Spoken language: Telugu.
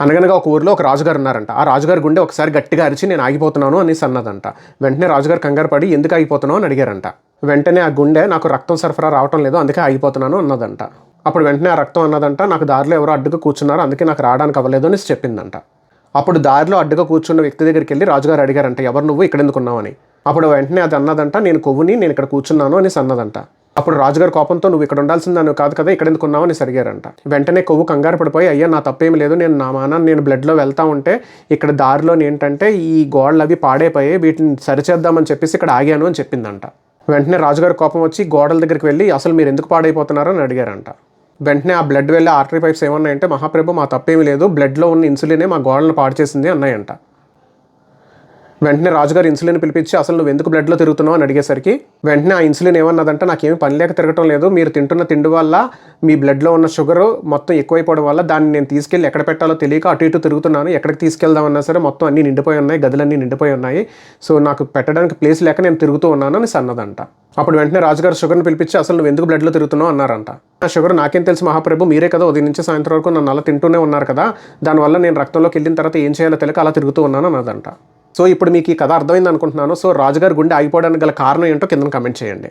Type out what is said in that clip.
అనగనగా ఒక ఊరిలో ఒక రాజుగారు ఉన్నారంట. ఆ రాజుగారి గుండె ఒకసారి గట్టిగా అరిచి నేను ఆగిపోతున్నాను అనేసి అన్నదంట. వెంటనే రాజుగారు కంగారు పడి ఎందుకు ఆగిపోతున్నావు అని అడిగారంట. వెంటనే ఆ గుండె నాకు రక్తం సరఫరా రావటం లేదు అందుకే ఆగిపోతున్నాను అన్నదంట. అప్పుడు వెంటనే ఆ రక్తం అన్నదంట నాకు దారిలో ఎవరో అడ్డుగా కూర్చున్నారు అందుకే నాకు రావడానికి అవ్వలేదు అని చెప్పిందంట. అప్పుడు దారిలో అడ్డుగా కూర్చున్న వ్యక్తి దగ్గరికి వెళ్ళి రాజుగారు అడిగారంట ఎవరు నువ్వు? ఇక్కడ ఎందుకున్నావు అని. అప్పుడు వెంటనే అది అన్నదంట నేను కొవ్వుని నేను ఇక్కడ కూర్చున్నాను అనేసి అన్నదంట. అప్పుడు రాజుగారు కోపంతో నువ్వు ఇక్కడ ఉండాల్సిందని కాదు కదా ఇక్కడ ఎందుకు ఉన్నావు? సరిగారంట అడిగారంట. వెంటనే కొవ్వు కంగారు పడిపోయి అయ్యా నా తప్పేం లేదు నేను నా మానాన్ని నేను బ్లడ్లో వెళ్తా ఉంటే ఇక్కడ దారిలో ఏంటంటే ఈ గోడలు అవి పాడైపోయి వీటిని సరిచేద్దామని చెప్పేసి ఇక్కడ ఆగాను అని చెప్పిందంట. వెంటనే రాజుగారి కోపం వచ్చి గోడల దగ్గరికి వెళ్ళి అసలు మీరు ఎందుకు పాడైపోతున్నారో అని అడిగారంట. వెంటనే ఆ బ్లడ్ వెళ్ళి ఆర్టరీ పైప్స్ ఏమన్నాయంటే మహాప్రభు మా తప్పేమీ లేదు బ్లడ్లో ఉన్న ఇన్సులినే మా గోడలను పాడు చేసింది అన్నాయంట. వెంటనే రాజుగారు ఇన్సులిన్ పిలిపించి అసలు నువ్వు ఎందుకు బ్లడ్లో తిరుగుతున్నావు? అని అడిగేసరికి వెంటనే ఆ ఇన్సులిన్ ఏమన్నదంటే నాకేమి పని లేక తిరగటం లేదు. మీరు తింటున్న తిండి వల్ల మీ బ్లడ్లో ఉన్న షుగర్ మొత్తం ఎక్కువైపోవడం వల్ల దాన్ని నేను తీసుకెళ్ళి ఎక్కడ పెట్టాలో తెలియక అటు ఇటు తిరుగుతున్నాను. ఎక్కడికి తీసుకెళ్దామన్నా సరే మొత్తం అన్నీ నిండిపోయి ఉన్నాయి గదులన్నీ నిండిపోయి ఉన్నాయి. సో నాకు పెట్టడానికి ప్లేస్ లేక నేను తిరుగుతూ ఉన్నాను అని అన్నదంట అప్పుడు వెంటనే రాజుగారు షుగర్ని పిలిపించి అసలు నువ్వు ఎందుకు బ్లడ్లో తిరుగుతున్నావు? అన్నారంట. ఆ షుగర్ నాకేం తెలుసు మహాప్రభు మీరే కదా ఉదయం నుంచి సాయంత్రం వరకు నన్ను అలా తింటూనే ఉన్నారు కదా. దానివల్ల నేను రక్తంలోకి వెళ్ళిన తర్వాత ఏం చేయాలో తెలియక అలా తిరుగుతూ ఉన్నాను అన్నదంట. సో ఇప్పుడు మీకు ఈ కథ అర్థమైంది అనుకుంటున్నాను. సో రాజుగారి గుండె ఆగిపోవడానికి గల కారణం ఏంటో కింద కమెంట్ చేయండి.